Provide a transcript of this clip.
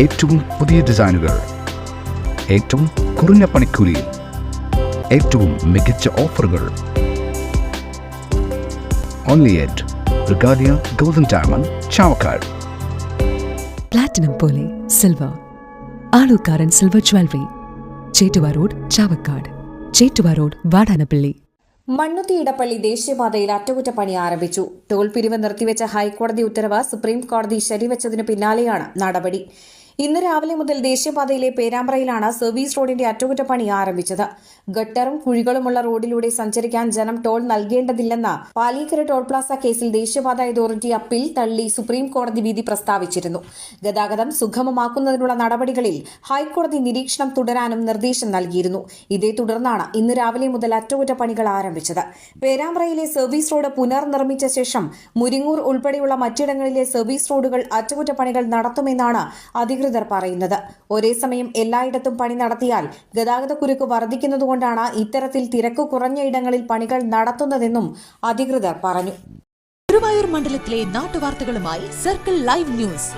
ഏറ്റവും പുതിയ ഡിസൈനുകൾ ഏറ്റവും കുറഞ്ഞ പണിക്കൂലിയിൽ ഏറ്റവും മികച്ച ഓഫറുകൾ. Only at Regalia golden diamond Chavakkad platinum പോലെ silver Aalukkaran silver jewellery Chettuva road Chavakkad Chettuva road Vadanappally Mannuthy Edappally ദേശീയപാതയിൽ അറ്റകുറ്റപ്പണി ആരംഭിച്ചു. ടോൾ പിരിവ് നിർത്തിവെച്ച ഹൈക്കോടതി ഉത്തരവ് സുപ്രീം കോടതി ശരിവച്ചതിന് പിന്നാലെയാണ് നടപടി. ഇന്ന് രാവിലെ മുതൽ ദേശീയപാതയിലെ പേരാമ്പ്രയിലാണ് സർവീസ് റോഡിന്റെ അറ്റകുറ്റപ്പണി ആരംഭിച്ചത്. ഗട്ടറും കുഴികളുമുള്ള റോഡിലൂടെ സഞ്ചരിക്കാൻ ജനം ടോൾ നൽകേണ്ടതില്ലെന്ന പാലീക്കര ടോൾ പ്ലാസ കേസിൽ ദേശീയപാത അതോറിറ്റി അപ്പീൽ തള്ളി സുപ്രീം കോടതി വിധി പ്രസ്താവിച്ചിരുന്നു. ഗതാഗതം സുഗമമാക്കുന്നതിനുള്ള നടപടികളിൽ ഹൈക്കോടതി നിരീക്ഷണം തുടരാനും നിർദ്ദേശം നൽകിയിരുന്നു. ഇതേ തുടർന്നാണ് ഇന്ന് രാവിലെ മുതൽ അറ്റകുറ്റപ്പണികൾ ആരംഭിച്ചത്. പേരാമ്പ്രയിലെ സർവീസ് റോഡ് പുനർനിർമ്മിച്ച ശേഷം മുരിങ്ങൂർ ഉൾപ്പെടെയുള്ള മറ്റിടങ്ങളിലെ സർവീസ് റോഡുകൾ അറ്റകുറ്റപ്പണികൾ നടത്തുമെന്നാണ് അധികൃതർ പറയുന്നത്. ഒരേ സമയം എല്ലായിടത്തും പണി നടത്തിയാൽ ഗതാഗതക്കുരുക്ക് വർദ്ധിക്കുന്നതുകൊണ്ടാണ് ഇത്തരത്തിൽ തിരക്ക് കുറഞ്ഞ ഇടങ്ങളിൽ പണികൾ നടത്തുന്നതെന്നും അധികൃതർ പറഞ്ഞു. ഗുരുവായൂർ മണ്ഡലത്തിലെ നാട്ടുവാർത്തകളുമായി സർക്കിൾ ലൈവ് ന്യൂസ്.